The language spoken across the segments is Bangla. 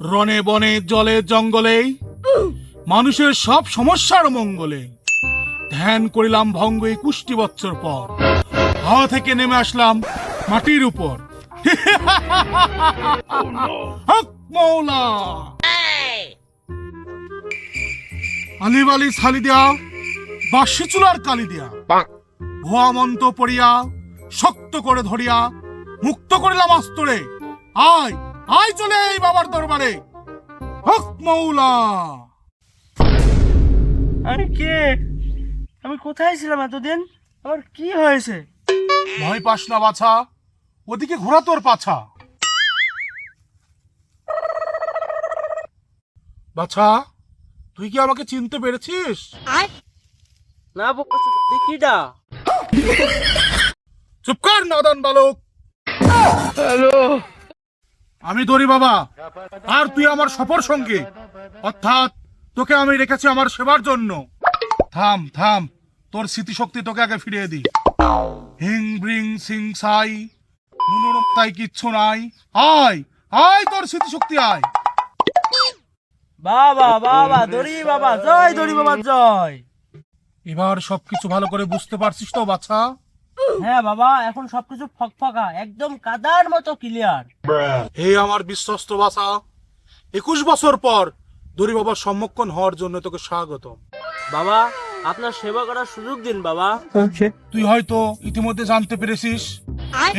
রনে বনে জলে জঙ্গলে মানুষের সব সমস্যার মঙ্গলে। ধ্যান করিলাম ভঙ্গ একুশটি বছর পর। হাওয়া থেকে নেমে আসলাম মাটির উপর। মৌলা। আলি সালি দেয়া বাসি চুলার কালি দেয়া। ভুয়া মন্ত্র পড়িয়া শক্ত করে ধরিয়া মুক্ত করিলাম আস্তরে আয়। আয় চলে এই বাবার দরবারে। হক মৌলা আরে কে? আমি কোথায় ছিলাম এতদিন? আমার কি হয়েছে? ভয় পাস না বাছা। ওদিকে ঘোরা তোর পাছা। বাছা তুই কি আমাকে চিনতে পেরেছিস? না কিটা চুপ কর নাদান বালক। আমি দরি বাবা। আর তুই আমার সফর সঙ্গী। অর্থাৎ তোকে আমি রেখেছি আমার সেবার জন্য। থাম থাম তোর স্মৃতিশক্তি তোকে আগে ফিরিয়ে দি হিং ব্রিং সিং সাই নুনুর তাই কিচ্ছু নাই। আয় আয় তোর স্মৃতিশক্তি আয়। বাবা বাবা দড়ি বাবা জয় দড়ি বাবা জয়। এবার সবকিছু ভালো করে বুঝতে পারছিস তো বাচ্চা হ্যাঁ বাবা এখন সবকিছু ফকফকা একদম কাদার মতো ক্লিয়ার হে আমার বিশ্বস্ত বাসা একুশ বছর পর দরি বাবার সম্মুখীন হওয়ার জন্য তোকে স্বাগতম। বাবা আপনার সেবা করার সুযোগ দিন বাবা। তুই হয়তো ইতিমধ্যে জানতে পেরেছিস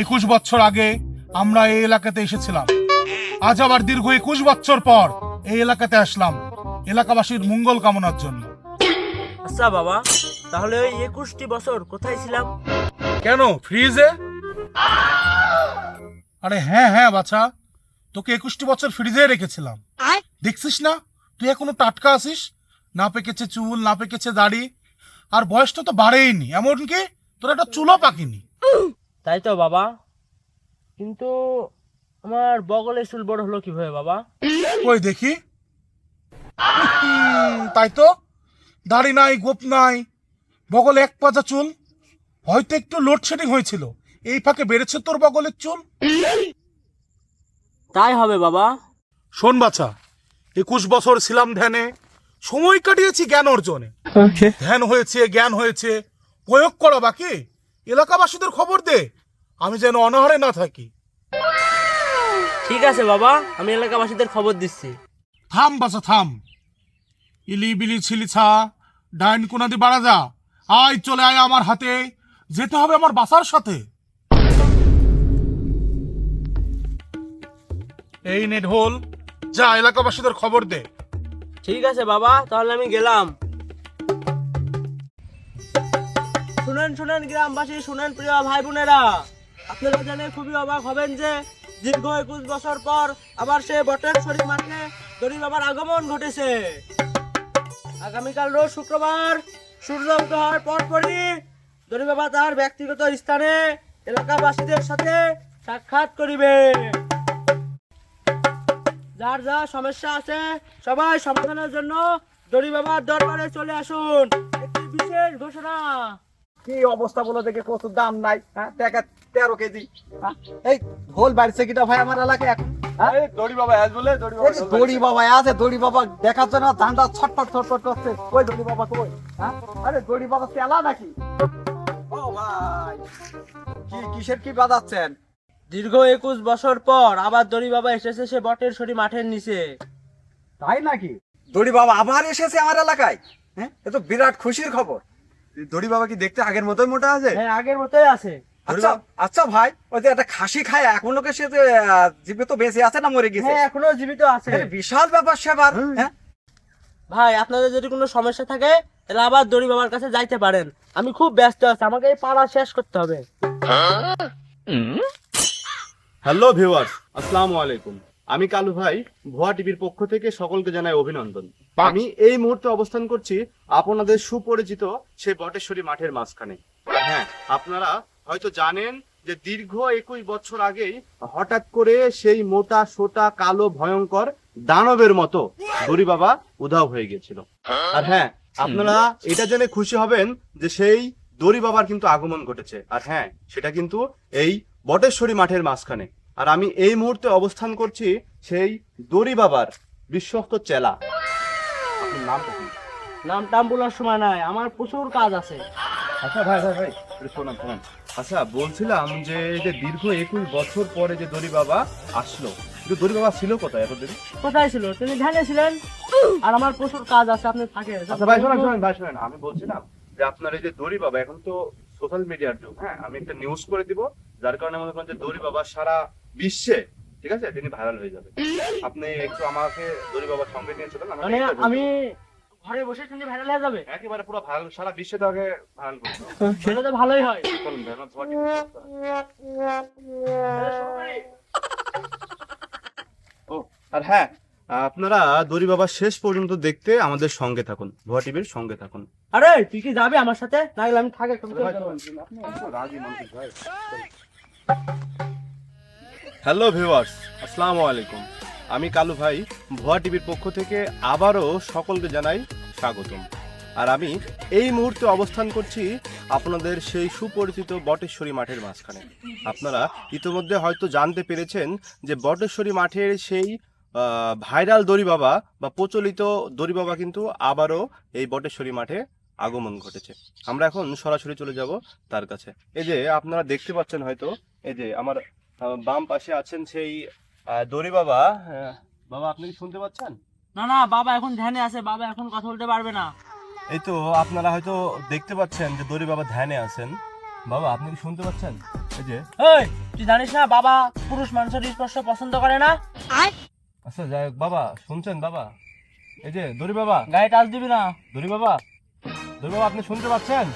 একুশ বছর আগে আমরা এই এলাকাতে এসেছিলাম। আজ আবার দীর্ঘ একুশ বছর পর এই এলাকাতে আসলাম এলাকাবাসীর মঙ্গল কামনার জন্য। আচ্ছা বাবা তাহলে ওই একুশটি বছর কোথায় ছিলাম? কেন ফ্রিজে আরে হ্যাঁ হ্যাঁ বাছা। তোকে একুশটি বছর ফ্রিজে রেখেছিলাম। দেখছিস না? তুই এখনও টাটকা আছিস? না পেকেছে চুল না পেকেছে দাড়ি। আর বয়সটা তো বাড়েইনি। এমনকি তোর একটা চুলও পাকিনি। তাই তো বাবা। কিন্তু আমার বগলে চুল বড় হলো কীভাবে বাবা? কই দেখি। তাই তো। দাড়ি নাই গোপ নাই বগলে এক পাজা চুল হয়তো একটু লোডশেডিং হয়েছিল। এই ফাঁকে বেড়েছে তোর বগলের চুল? তাই হবে বাবা। শোন বাছা একুশ বছর ছিলাম ধ্যানে সময় কাটিয়েছি জ্ঞান অর্জনে। ধ্যান হয়েছে জ্ঞান হয়েছে প্রয়োগ করা বাকি। এলাকাবাসীদের খবর দে আমি যেন অনাহারে না থাকি। ঠিক আছে বাবা আমি এলাকাবাসীদের খবর দিচ্ছি। থাম বাছা থাম। ইলি বিলি ছিলি ছা ডাইন কোনাদি বাড়া যা। আয় চলে আয় আমার হাতে। যেতে হবে আমার বাসার সাথে। এই নে ঢোল, যা এলাকাবাসীদের খবর দে। ঠিক আছে বাবা, তাহলে আমি গেলাম। শুনেন শুনেন গ্রামবাসী, শুনেন প্রিয় ভাই বোনেরা আপনারা জেনে খুবই অবাক হবেন যে দীর্ঘ একুশ বছর পর আবার সে বটেশ্বরী মাঠে দড়ি বাবার আগমন ঘটেছে। আগামীকাল রোজ শুক্রবার সূর্য হওয়ার পরপরই বাবা তার ব্যক্তিগত স্থানে এলাকাবাসীদের সাথে সাক্ষাৎ করিবে। যার যা সমস্যা আছে, সবাই সমাধানের জন্য দড়ি বাবার দরবারে চলে আসুন। একটি বিশেষ ঘোষণা। কি অবস্থা বলো দেখে কত দাম নাই হ্যাঁ? টাকা তেরো কেজি হ্যাঁ? এই ঢোল বাড়ছে কিটা ভাই আমার এলাকায় এখন হ্যাঁ? দড়ি বাবা আজ বলে দড়ি এই দড়ি বাবা আছে দড়ি বাবা ছটফট ছটফট করছে। দড়ি বাবা কই হ্যাঁ? আরে দড়ি বাবা তেলা নাকি? ও ভাই কি কিসের কি বাজাচ্ছেন? দীর্ঘ একুশ বছর পর আবার দড়ি বাবা এসেছে সে বটের সরি মাঠের নিচে। তাই নাকি? দড়ি বাবা আবার এসেছে আমার এলাকায়? হ্যাঁ? এ তো বিরাট খুশির খবর। দড়ি বাবা কি দেখতে আগের মতোই মোটা আছে? হ্যাঁ আগের মতোই আছে। আচ্ছা আচ্ছা ভাই ওই যে একটা খাসি খায় এখন লোকে সে জীবিত বেঁচে আছে না মরে গেছে? হ্যাঁ এখনও জীবিত আছে। বিশাল ব্যাপার সেবার হ্যাঁ? ভাই আপনাদের যদি কোনো সমস্যা থাকে তাহলে আবার দড়ি বাবার কাছে যাইতে পারেন। আমি খুব ব্যস্ত আছি আমাকে এই পাড়া শেষ করতে হবে। হ্যালো ভিউয়ার্স আসসালামু আলাইকুম আমি কালু ভাই ভুয়া টিভির পক্ষ থেকে সকলকে জানাই অভিনন্দন। আমি এই মুহূর্তে অবস্থান করছি আপনাদের সুপরিচিত সেই বটেশ্বরী মাঠের মাঝখানে। হ্যাঁ আপনারা হয়তো জানেন যে দীর্ঘ একুশ বছর আগেই হঠাৎ করে সেই মোটা সোটা কালো ভয়ঙ্কর দানবের মতো দড়ি বাবা উধাও হয়ে গিয়েছিল। আর হ্যাঁ আপনারা এটা জেনে খুশি হবেন যে সেই দড়ি বাবার কিন্তু আগমন ঘটেছে। আর হ্যাঁ সেটা কিন্তু এই বটেশ্বরী মাঠের মাঝখানে। আর আমি এই মুহূর্তে অবস্থান করছি সেই দড়ি বাবার বিশ্বস্ত চেলা। আপনার নামটা কি? নাম টাম বলার সময় নাই আমার প্রচুর কাজ আছে। আচ্ছা ভাই ভাই ভাই শোনান শোনান। আচ্ছা বলছিলাম যে এই যে দীর্ঘ একুশ বছর পরে যে দড়ি বাবা আসলো কিন্তু দড়ি বাবা ছিল কোথায় এতদিন? কোথায় ছিল? তিনি ধ্যানে ছিলেন? আর আমার প্রচুর কাজ আছে আপনি থাকে আচ্ছা ভাই শোনেন শোনেন ভাই শোনেন। আমি বলছিলাম যে আপনার এই যে দড়ি বাবা এখন তো সোশ্যাল মিডিয়ার যুগ। হ্যাঁ আমি একটা নিউজ করে দিব যার কারণে মনে করেন যে দড়ি বাবা সারা বিশ্বে ঠিক আছে তিনি ভাইরাল হয়ে যাবে। আপনি একটু আমাকে দড়ি বাবার সঙ্গে নিয়ে চলেন মানে আমি ঘরে বসে তিনি ভাইরাল হয়ে যাবে? একেবারে পুরো ভাইরাল সারা বিশ্বে তো আগে ভাইরাল করব সেটা তো ভালোই হয়। চলুন ভাই আমার তোমার টিভি ও আর হ্যাঁ আপনারা দড়ি বাবা শেষ পর্যন্ত দেখতে আমাদের সঙ্গে থাকুন ভুয়া টিভির সঙ্গে থাকুন। আরে তুই কি যাবি আমার সাথে? না গেলে আমি থাকে। হ্যালো ভিউয়ার্স আসসালামু আলাইকুম। আমি কালু ভাই ভুয়া টিভির পক্ষ থেকে আবারও সকলকে জানাই স্বাগতম। আর আমি এই মুহূর্তে অবস্থান করছি আপনাদের সেই সুপরিচিত বটেশ্বরী মাঠের মাঝখানে। আপনারা ইতিমধ্যে হয়তো জানতে পেরেছেন যে বটেশ্বরী মাঠের সেই ভাইরাল দড়ি বাবা বা প্রচলিত দড়ি বাবা কিন্তু আবারও এই বটেশ্বরী মাঠে আগমন ঘটেছে। আমরা এখন সরাসরি চলে যাব তার কাছে। এই যে আপনারা দেখতে পাচ্ছেন হয়তো এই যে আমার বাম পাশে আছেন সেই দড়ি বাবা। বাবা আপনি কি শুনতে পাচ্ছেন? না না বাবা এখন ধ্যানে আছে বাবা এখন কথা বলতে পারবে না। এই তো আপনারা হয়তো দেখতে পাচ্ছেন যে দড়ি বাবা ধ্যানে আছেন। বাবা আপনি কি শুনতে পাচ্ছেন? এই যে এই তুই জানিস না বাবা পুরুষ মানুষের স্পর্শ পছন্দ করে না? আচ্ছা যাই হোক বাবা শুনছেন বাবা? এই যে দড়ি বাবা। গায়ে টাচ দিবি না। দড়ি বাবা দড়ি বাবা আপনি শুনতে পাচ্ছেন?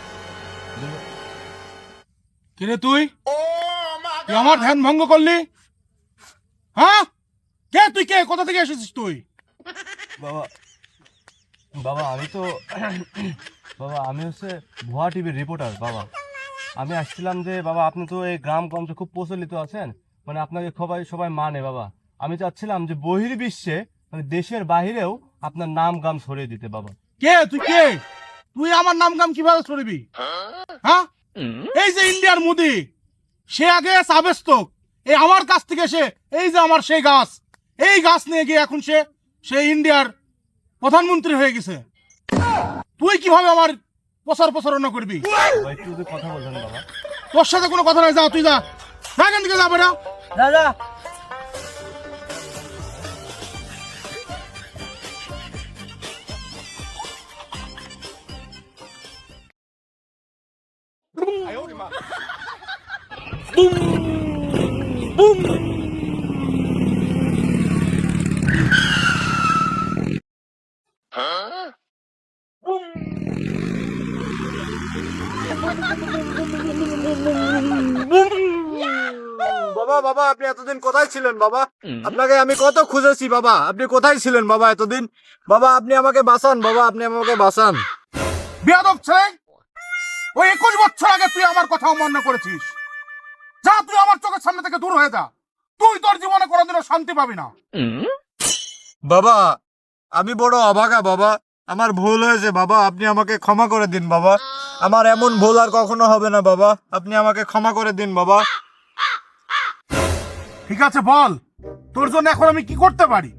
কিরে তুই? তুই আমার ধ্যান ভঙ্গ করলি? হ্যাঁ? কে তুই কে? কোথা থেকে এসেছিস তুই? বাবা বাবা আমি তো বাবা আমি হচ্ছে ভুয়া টিভির রিপোর্টার বাবা। আমি আসছিলাম যে বাবা আপনি তো এই গ্রামগঞ্জে খুব প্রচলিত আছেন। মানে আপনাকে সবাই সবাই মানে বাবা। আমি চাচ্ছিলাম যে বহির্বিশ্বে মানে দেশের বাহিরেও আপনার নাম গাম ছড়িয়ে দিতে বাবা। কে? তুই কে? তুই আমার নাম গাম কীভাবে ছড়িবি? হ্যাঁ? এই যে ইন্ডিয়ার মোদি সে আগে সাবেস্তক। এই আমার কাছ থেকে সে এই যে আমার সেই গাছ। এই গাছ নিয়ে গিয়ে এখন সে সে ইন্ডিয়ার প্রধানমন্ত্রী হয়ে গেছে। তুই কীভাবে আমার প্রচার প্রচারণা করবি? কথা বলবেন বাবা। তোর সাথে কোনো কথা নাই যা তুই যা। যা এখান থেকে যা বেটা যা যা বাবা বাবা আপনি এতদিন কোথায় ছিলেন বাবা? আপনাকে আমি কত খুঁজেছি বাবা। আপনি কোথায় ছিলেন বাবা এতদিন? বাবা আপনি আমাকে বাঁচান বাবা আপনি আমাকে বাঁচান। বিয়াদব ছেলে! ওই একুশ বছর আগে তুই আমার কথা অমান্য করেছিস। যা তুই আমার চোখের সামনে থেকে দূর হয়ে যা। তুই তোর জীবনে কোনোদিনও শান্তি পাবি না। বাবা আমি বড় অভাগা বাবা। আমার ভুল হয়েছে বাবা আপনি আমাকে ক্ষমা করে দিন বাবা। আমার এমন ভুল আর কখনো হবে না বাবা। আপনি আমাকে ক্ষমা করে দিন বাবা। ঠিক আছে বল। তোর জন্য এখন আমি কি করতে পারি?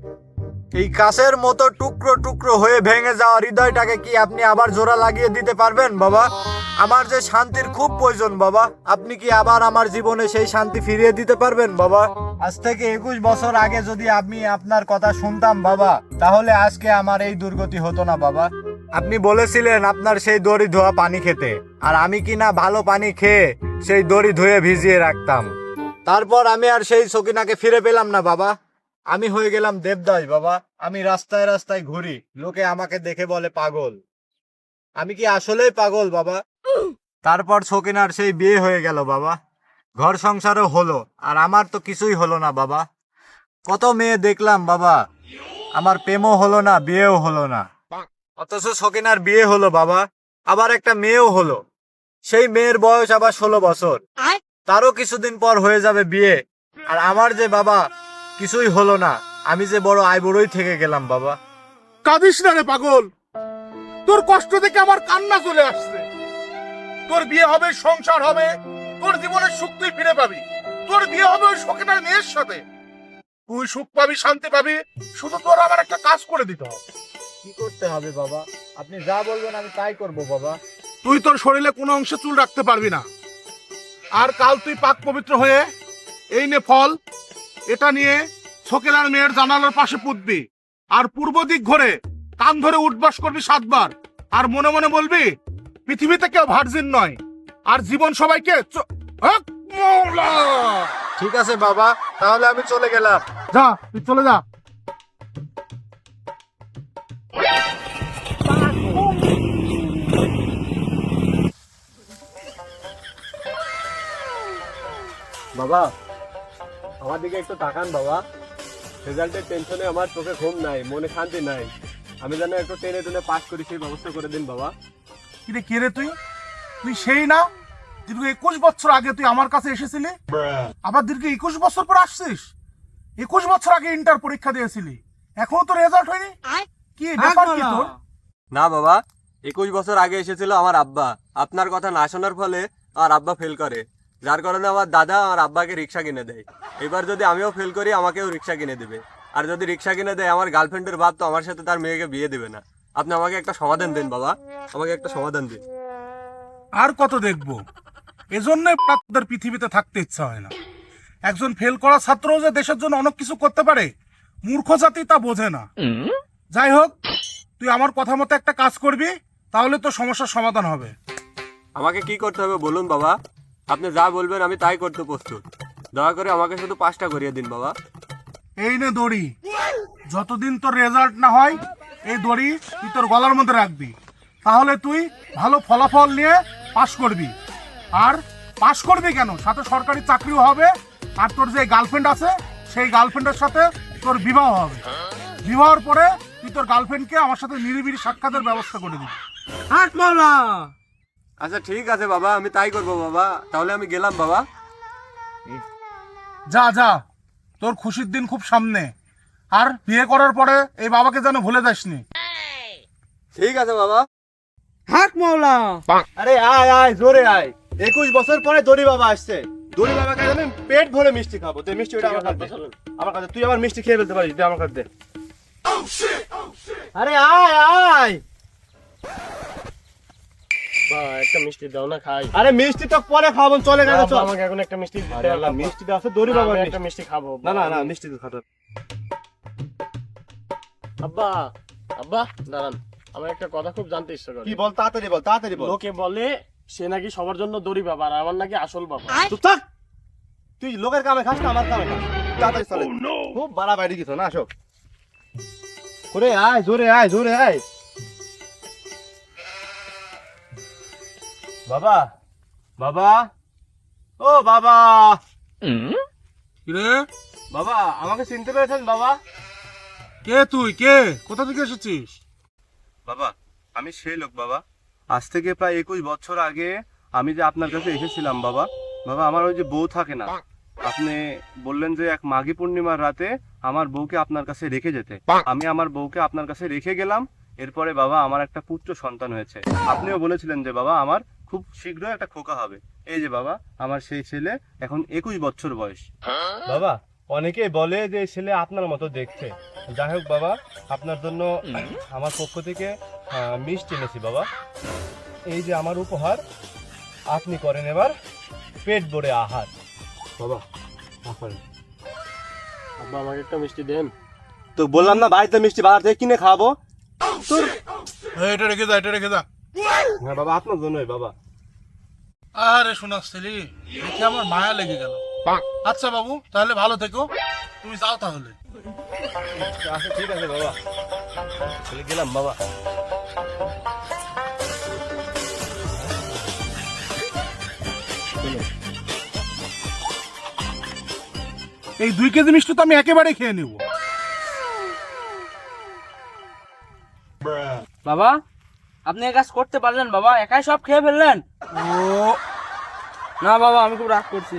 এই কাছের মতো টুকরো টুকরো হয়ে ভেঙে যাওয়া হৃদয়টাকে কি আপনি আবার জোড়া লাগিয়ে দিতে পারবেন, বাবা? আমার যে শান্তির খুব প্রয়োজন, বাবা। আপনি কি আবার আমার জীবনে সেই শান্তি ফিরিয়ে দিতে পারবেন, বাবা? আজ থেকে একুশ বছর আগে যদি আমি আপনার কথা শুনতাম, বাবা, তাহলে আজকে আমার এই দুর্গতি হতো না, বাবা। আপনি বলেছিলেন আপনার সেই দড়ি ধোয়া পানি খেতে, আর আমি কি না ভালো পানি খেয়ে সেই দড়ি ধুয়ে ভিজিয়ে রাখতাম। তারপর আমি আর সেই সকিনাকে ফিরে পেলাম না, বাবা। আমি হয়ে গেলাম দেবদাস বাবা। আমি রাস্তায় রাস্তায় ঘুরি। লোকে আমাকে দেখে বলে পাগল। আমি কি আসলেই পাগল বাবা? তারপর সকিনার সেই বিয়ে হয়ে গেল বাবা। ঘর সংসারও হলো আর আমার তো কিছুই হলো না বাবা। কত মেয়ে দেখলাম বাবা। আমার প্রেমও হলো না বিয়েও হলো না। অথচ সকিনার বিয়ে হলো বাবা। আবার একটা মেয়েও হলো। সেই মেয়ের বয়স আবার ষোলো বছর। তারও কিছুদিন পর হয়ে যাবে বিয়ে। আর আমার যে বাবা কিছুই হলো না। আমি যে বড় আইবুড়োই থেকে গেলাম বাবা। কাঁদিস না রে পাগল। তোর কষ্ট দেখে আমার কান্না চলে আসছে। তোর বিয়ে হবে সংসার হবে তোর জীবনের সুখ তুই ফিরে পাবি। তোর বিয়ে হবে ওই শোকেনার মেয়ের সাথে। তুই সুখ পাবি শান্তি পাবি শুধু তোর আমার একটা কাজ করে দিতে হবে। কি করতে হবে বাবা? আপনি যা বলবেন আমি তাই করব বাবা। তুই তোর শরীরে কোনো অংশে চুল রাখতে পারবি না। আর কাল তুই পাক পবিত্র হয়ে এই নে ফল এটা নিয়ে শোকেনার মেয়ের জানালার পাশে পুঁতবি। আর পূর্ব দিক ঘরে কান ধরে উঠবাস করবি সাতবার। আর মনে মনে বলবি পৃথিবীতে কেউ ভার্জিন নয়। আর জীবন সবাইকে চ- ঠিক আছে বাবা তাহলে আমি চলে গেলাম। যা তুই চলে যা। বাবা আমার দিকে একটু তাকান বাবা। রেজাল্টের টেনশনে আমার চোখে ঘুম নাই মনে শান্তি নাই। আমি যেন একটু টেনে টেনে পাস করি সেই ব্যবস্থা করে দিন বাবা। কিরে কে রে তুই? তুই সেই না দীর্ঘ একুশ বছর আগে তুই আমার কাছে এসেছিলি? আবার দীর্ঘ একুশ বছর পর আসছিস? একুশ বছর আগে ইন্টার পরীক্ষা দিয়েছিলি। এখনও তো রেজাল্ট হয়নি? কি ব্যাপার কি তোর? না বাবা একুশ বছর আগে এসেছিল আমার আব্বা। আপনার কথা না শোনার ফলে আমার আব্বা ফেল করে। যার কারণে আমার দাদা আমার আব্বাকে রিক্সা কিনে দেয়। এবার যদি আমিও ফেল করি আমাকেও রিক্সা কিনে দেবে। আর যদি রিক্সা কিনে দেয় আমার গার্লফ্রেন্ডের বাপ তো আমার সাথে তার মেয়েকে বিয়ে দেবে না। আপনি আমাকে একটা সমাধান দিন বাবা। আমাকে একটা সমাধান দিন। আর কত দেখব? এজন্যই তোদের পৃথিবীতে থাকতে ইচ্ছা হয় না। একজন ফেল করা ছাত্র যে দেশের জন্য অনেক কিছু করতে পারে মূর্খ জাতি তা বোঝে না। যাই হোক তুই আমার কথা মতো একটা কাজ করবি তাহলে তো সমস্যার সমাধান হবে। আমাকে কি করতে হবে বলুন বাবা? আপনি যা বলবেন আমি তাই করতে প্রস্তুত। দয়া করে আমাকে শুধু পাঁচটা করিয়ে দিন বাবা। এই নে দড়ি। যতদিন তোর রেজাল্ট না হয় এই দড়ি তুই তোর গলার মধ্যে রাখবি। তাহলে তুই ভালো ফলাফল নিয়ে পাশ করবি। আর পাশ করবি কেন? সাথে সরকারি চাকরিও হবে আর তোর যে গার্লফ্রেন্ড আছে সেই গার্লফ্রেন্ডের সাথে তোর বিবাহ হবে। বিবাহের পরে তুই তোর গার্লফ্রেন্ডকে আমার সাথে নিরিবিলি সাক্ষাতের ব্যবস্থা করে দিবি। হাট মাওলা! আচ্ছা ঠিক আছে বাবা আমি তাই করব বাবা। তাহলে আমি গেলাম বাবা। যা যা তোর খুশির দিন খুব সামনে। আর বিয়ে করার পরে এই বাবাকে যেন ভুলে যাসনি। ঠিক আছে বাবা। হাট মাওলা। আরে আয় আয় জোরে আয়। একুশ বছর পরে দড়ি বাবা আসছে। দড়ি বাবাকে আমি পেট ভরে মিষ্টি খাব। তুই মিষ্টি ওটা আমার কাছে আমার কাছে তুই আমার মিষ্টি খেয়ে ফেলতে পারিস। দে আমার কাছে আরে আয় আয়। একটা মিষ্টি দাও না খাই। আরে মিষ্টি তো পরে খাব চলে গেল চল। আমাকে এখন একটা মিষ্টি আরে আল্লাহ মিষ্টিটা আছে দড়ি বাবা একটা মিষ্টি। খাব না না না মিষ্টি তো খাতো আব্বা আব্বা দাঁড়ান। আমার একটা কথা খুব জানতে ইচ্ছা করে। কি বল তাড়াতাড়ি বল তাড়াতাড়ি বল। লোকে বলে সে নাকি সবার জন্য দড়ি বাবা আর আমার নাকি আসল বাবা। চুপ থাক। তুই লোকের কামে খাস না আমার কামে খাস। তাড়াতাড়ি চলে খুব বাড়া বাইরে গেছো না আসো। করে আয় জোরে আয় জোরে আয়। বাবা বাবা ও বাবা। রে বাবা আমাকে চিনতে পেরেছেন বাবা? কে তুই? কে? কোথা থেকে এসেছিস? বাবা আমি সেই লোক বাবা। আজ থেকে প্রায় একুশ বছর আগে আমি যে আপনার কাছে এসেছিলাম বাবা। বাবা আমার ওই যে বউ থাকে না আপনি বললেন যে এক মাঘী পূর্ণিমার রাতে আমার বউকে আপনার কাছে রেখে যেতে। আমি আমার বউকে আপনার কাছে রেখে গেলাম এরপরে বাবা আমার একটা পুত্র সন্তান হয়েছে। আপনিও বলেছিলেন যে বাবা আমার খুব শীঘ্রই একটা খোকা হবে। এই যে বাবা আমার সেই ছেলে এখন একুশ বছর বয়স। বাবা অনেকে বলে যে ছেলে আপনার মতো দেখতে। যাই হোক বাবা আপনার জন্য আমার পক্ষ থেকে মিষ্টি এনেছি বাবা। এই যে আমার উপহার আপনি করেন এবার পেট ভরে আহার। বাবা আব্বা আমাকে একটা মিষ্টি দেন। তো বললাম না বাড়িতে মিষ্টি বাজার থেকে কিনে খাব এটা রেখে যা এটা রেখে যা। হ্যাঁ বাবা আপনার জন্যই বাবা। আরে শোনাস ছেলে দেখে আমার মায়া লেগে গেল। আচ্ছা বাবু তাহলে ভালো থেকো। তুমি যাও তাহলে। আচ্ছা ঠিক আছে বাবা। চলে গেলাম বাবা। এই দুই কেজি মিষ্টি তো আমি একেবারে খেয়ে নেব। বাবা? আপনি এই কাজ করতে পারলেন বাবা একাই সব খেয়ে ফেললেন। না বাবা আমি খুব রাগ করছি।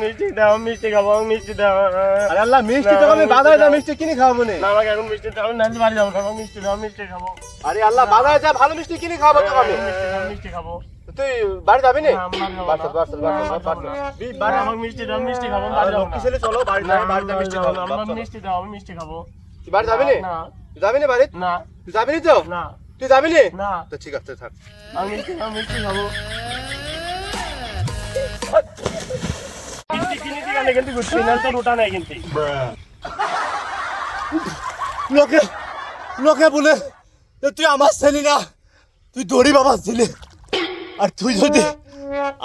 মিষ্টি দাও মিষ্টি খাব মিষ্টি দাও। আরে আল্লাহ মিষ্টি তো আমি যা মিষ্টি কিনে খাওয়াবো না। না আমাকে এখন মিষ্টি দাও না বাড়ি যাব খাব মিষ্টি দাও মিষ্টি খাব। আরে আল্লাহ যা ভালো মিষ্টি কিনে তো আমি। মিষ্টি খাব। তুই বাড়ি যাবি না? বাড়ি বাড়ি বাড়ি। বি- বাড়ি- মিষ্টি দাও মিষ্টি খাব বাড়ি যাব লক্ষ্মী ছেলে চলো বাড়ি যাই বাড়ি যা মিষ্টি খাব আমার চল। মিষ্টি দাও আমি মিষ্টি খাব। তুই বাড়ি যাবি না? না তুই যাবি না বাড়ি না। তুই যাবি না তো? না। তুই যাবি না? না। তো ঠিক আছে থাক। আমি মিষ্টি খাব মিষ্টি খাব। মিষ্টি কিনে দিয়ে গেলে কিন্তু ঘুরছি না তো রুটা নাই কিন্তু। লোকে লোকে বলে তুই আমার ছেলে না তুই দড়ি বাবার ছেলে। আর তুই যদি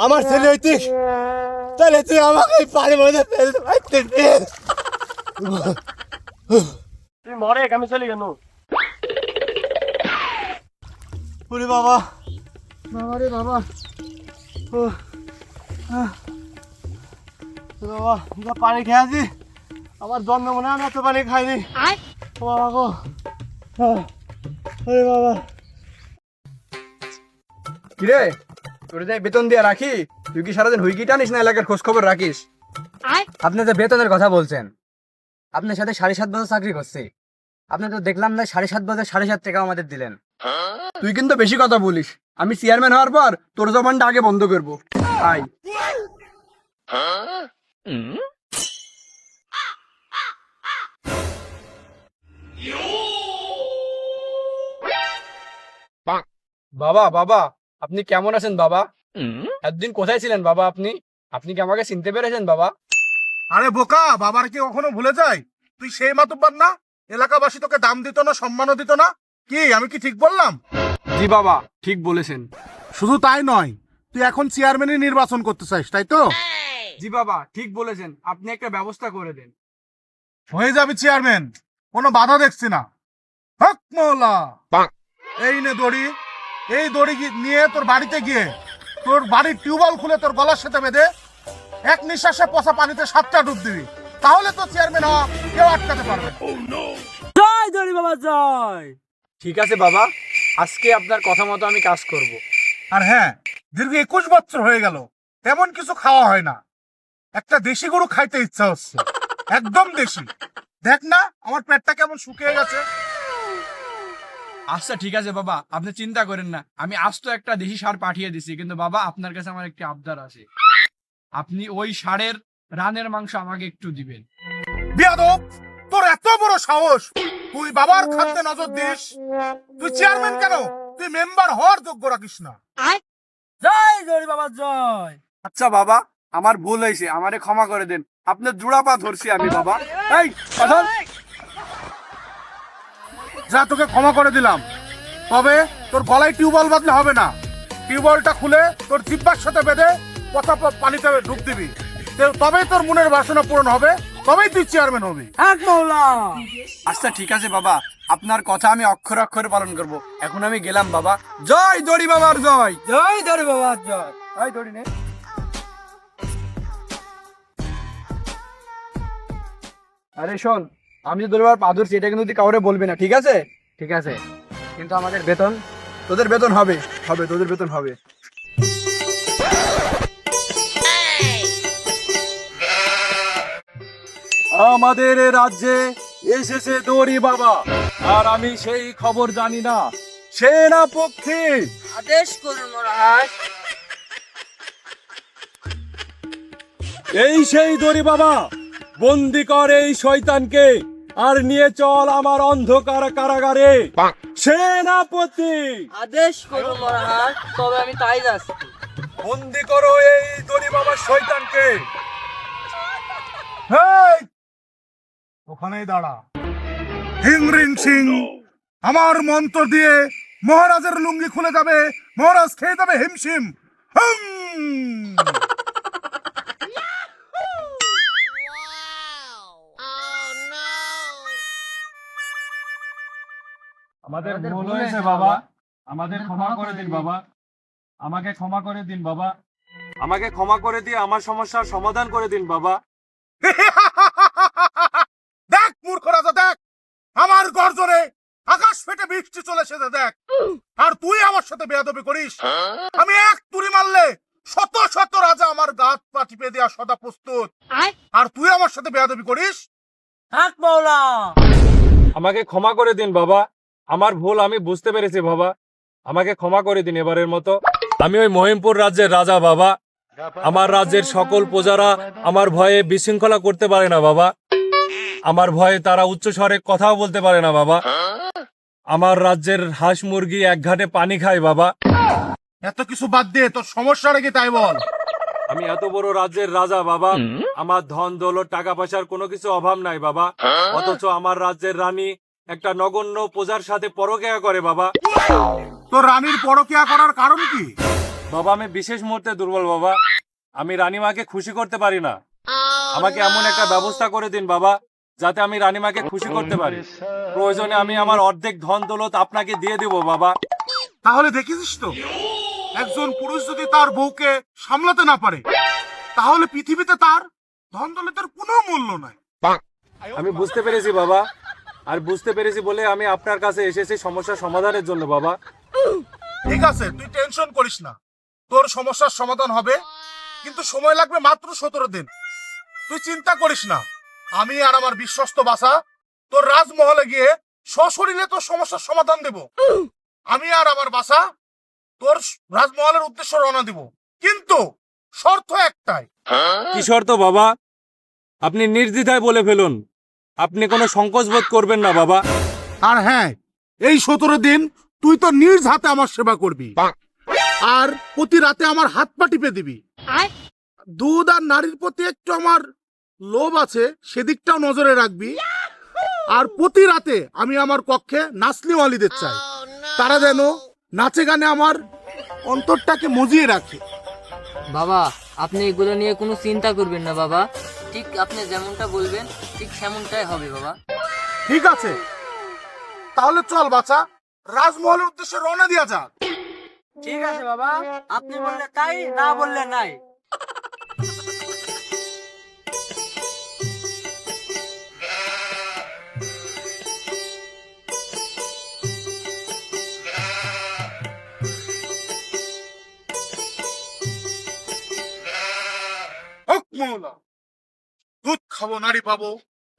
আমার ছেলে হইতিস তাহলে তুই আমাকে পানির মধ্যে ফেলতে পারতিস। তুই মরে আমি চলে গেল ওরে বাবা। বাবা রে বাবা। ও বাবা যা পানি খেয়ে আছি আমার জন্ম মনে হয় আমি এত পানি খাইনি। ও বাবা গো। ওরে বাবা। কিরে? তোর যাই বেতন দিয়ে রাখি। তুই কি সারাদিন হুইকি টানিস না এলাকার খোঁজ খবর রাখিস আপনি তো বেতনের কথা বলছেন আপনার সাথে সাড়ে সাত বছর চাকরি করছি। আপনি তো দেখলাম না সাড়ে সাত বছর সাড়ে সাত টাকা আমাদের দিলেন। তুই কিন্তু বেশি কথা বলিস। আমি চেয়ারম্যান হওয়ার পর তোর জবানটা আগে বন্ধ করব। আই বাবা বাবা। আপনি কেমন আছেন বাবা? একদিন কোথায় ছিলেন বাবা আপনি? আপনি কি আমাকে চিনতে পেরেছেন বাবা? আরে বোকা বাবার কি কখনো ভুলে যায়? তুই সেই মাতুব্বার না? এলাকাবাসী তোকে দাম দিত না সম্মানও দিত না? কি আমি কি ঠিক বললাম? জি বাবা ঠিক বলেছেন। শুধু তাই নয় তুই এখন চেয়ারম্যানই নির্বাচন করতে চাইস তাই তো? জি বাবা ঠিক বলেছেন। আপনি একটা ব্যবস্থা করে দেন। হয়ে যাবে চেয়ারম্যান। কোনো বাধা দেখছি না। হক মহলা। এই নে দড়ি। এই দড়ি নিয়ে তোর বাড়িতে গিয়ে তোর বাড়ির টিউবওয়েল খুলে তোর গলার সাথে বেঁধে এক নিঃশ্বাসে পচা পানিতে সাতটা ডুব দিবি। তাহলে তো চেয়ারম্যান হওয়া কেউ আটকাতে পারবে। জয় দড়ি বাবা জয়। ঠিক আছে বাবা আজকে আপনার কথা মতো আমি কাজ করব। আর হ্যাঁ দীর্ঘ একুশ বছর হয়ে গেল তেমন কিছু খাওয়া হয় না। একটা দেশি গরু খাইতে ইচ্ছা হচ্ছে একদম দেশি। দেখ না আমার পেটটা কেমন শুকিয়ে গেছে। আচ্ছা ঠিক আছে বাবা আপনি চিন্তা করেন না। আমি আজ তো একটা দেশি সার পাঠিয়ে দিছি কিন্তু বাবা আপনার কাছে আমার একটি আবদার আছে। আপনি ওই সারের রানের মাংস আমাকে একটু দিবেন। বিয়াদব তোর এত বড় সাহস। তুই বাবার খাদ্যে নজর দিস। তুই চেয়ারম্যান কেন? তুই মেম্বার হওয়ার যোগ্য রাখিস না। জয় দড়ি বাবা জয়। আচ্ছা বাবা আমার ভুল হয়েছে আমারে ক্ষমা করে দেন। আপনার জোড়া পা ধরছি আমি বাবা। এই কথা যা তোকে ক্ষমা করে দিলাম। তবে তোর গলায় টিউবওয়েল বাঁধলে হবে না। টিউবওয়েলটা খুলে তোর জিব্বার সাথে বেঁধে কথা পানিতে ঢুক দিবি। তবেই তোর মনের বাসনা পূরণ হবে তবেই তুই চেয়ারম্যান হবি। আচ্ছা ঠিক আছে বাবা। আপনার কথা আমি অক্ষর অক্ষরে পালন করব। এখন আমি গেলাম বাবা। জয় দড়ি বাবার জয়। জয় দড়ি বাবার জয়। এই দড়ি নে। আরে শোন আমি যে দড়িবার পা ধরছি এটা কিন্তু তুই কাউরে বলবি না ঠিক আছে? ঠিক আছে। কিন্তু আমাদের বেতন? তোদের বেতন হবে হবে তোদের বেতন হবে। আমাদের এ রাজ্যে এসেছে দড়ি বাবা আর আমি সেই খবর জানি না। সেনা পক্ষে আদেশ করুন মহারাজ। এই সেই দড়ি বাবা বন্দি কর এই শয়তানকে। আর নিয়ে চল আমার অন্ধকার কারাগারে। সেনাপতি! আদেশ করুন মহারাজ তবে আমি তাই যাচ্ছি। বন্দি করো এই দড়ি বাবা শয়তানকে। ওখানেই দাঁড়া। হিং রিং সিং আমার মন্ত্র দিয়ে মহারাজের লুঙ্গি খুলে যাবে মহারাজ খেয়ে যাবে হিমশিম। হুম! আমাদের ভুল হয়েছে বাবা। আমাদের ক্ষমা করে দিন বাবা। আমাকে ক্ষমা করে দিন বাবা। আমাকে ক্ষমা করে দিয়ে আমার সমস্যার সমাধান করে দিন বাবা। দেখ মূর্খ রাজা দেখ। আমার গর্জনে আকাশ ফেটে বৃষ্টি চলে এসেছে দেখ। আর তুই আমার সাথে বেয়াদবি করিস। আমি এক তুড়ি মারলে শত শত রাজা আমার গাত পা টিপে দেওয়া সদা প্রস্তুত। আর তুই আমার সাথে বেয়াদবি করিস? আমাকে ক্ষমা করে দিন বাবা। আমার ভুল আমি বুঝতে পেরেছি বাবা। আমাকে ক্ষমা করে দিন এবারের মতো। আমি ওই মহিমপুর রাজ্যের রাজা বাবা। আমার রাজ্যের সকল প্রজারা আমার ভয়ে বিশৃঙ্খলা করতে পারে না বাবা। আমার ভয়ে তারা উচ্চ স্বরে কথাও বলতে পারে না বাবা। আমার রাজ্যের হাঁস মুরগি এক ঘাটে পানি খায় বাবা। এত কিছু বাদ দে তোর সমস্যা কি তাই বল? আমি এত বড় রাজ্যের রাজা বাবা। আমার ধন দৌলত টাকা পয়সার কোনো কিছু অভাব নাই বাবা। অথচ আমার রাজ্যের রানী একটা নগণ্য প্রজার সাথে পরকেয়া করে বাবা। তোর রানীর পরকেয়া করার কারণ কি? বাবা আমি বিশেষ মুহূর্তে দুর্বল বাবা। আমি রানীমাকে খুশি করতে পারি না। আমাকে এমন একটা ব্যবস্থা করে দিন বাবা যাতে আমি রানীমাকে খুশি করতে পারি। প্রয়োজনে আমি আমার অর্ধেক ধন দৌলত আপনাকে দিয়ে দিব বাবা। তাহলে দেখেছিস তো একজন পুরুষ যদি তার বউকে সামলাতে না পারে তাহলে পৃথিবীতে তার ধন দলের কোনো মূল্য নাই। আমি বুঝতে পেরেছি বাবা। আর বুঝতে পেরেছি বলে আমি আপনার কাছে এসেছি সমস্যা সমাধানের জন্য বাবা। ঠিক আছে তুই টেনশন করিস না। তোর সমস্যার সমাধান হবে কিন্তু সময় লাগবে মাত্র সতেরো দিন। তুই চিন্তা করিস না আমি আর আমার বিশ্বস্ত বাসা তোর রাজমহলে গিয়ে সশরীরে তোর সমস্যার সমাধান দেব। আমি আর আমার বাসা তোর রাজমহলের উদ্দেশ্য রওনা দিব। কিন্তু শর্ত একটাই। কি শর্ত বাবা? আপনি নির্দ্বিধায় বলে ফেলুন। আপনি কোনো সংকোচ বোধ করবেন না বাবা। আর হ্যাঁ এই সতেরো দিন তুই তো নিজ হাতে আমার সেবা করবি। আর প্রতি রাতে আমার হাত পা টিপে দিবি। দুধ আর নারীর প্রতি একটু আমার লোভ আছে সেদিকটাও নজরে রাখবি। আর প্রতি রাতে আমি আমার কক্ষে নাসলিওয়ালিদের চাই। তারা যেন নাচে গানে আমার অন্তরটাকে মজিয়ে রাখে। বাবা আপনি এগুলো নিয়ে কোনো চিন্তা করবেন না বাবা। ঠিক আপনি যেমনটা বলবেন ঠিক সেমনটাই হবে বাবা। ঠিক আছে। তাহলে চল বাচ্চা রাজমহলের উদ্দেশ্যে রওনা দিয়া যাক। ঠিক আছে বাবা আপনি বললে তাই না বললে নাই। খাব নারী পাবো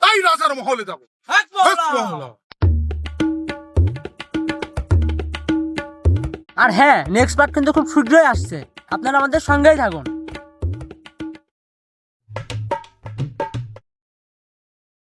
তাই রাজার মহলে যাব। আর হ্যাঁ নেক্সট পার্ট কিন্তু খুব শীঘ্রই আসছে। আপনারা আমাদের সঙ্গেই থাকুন।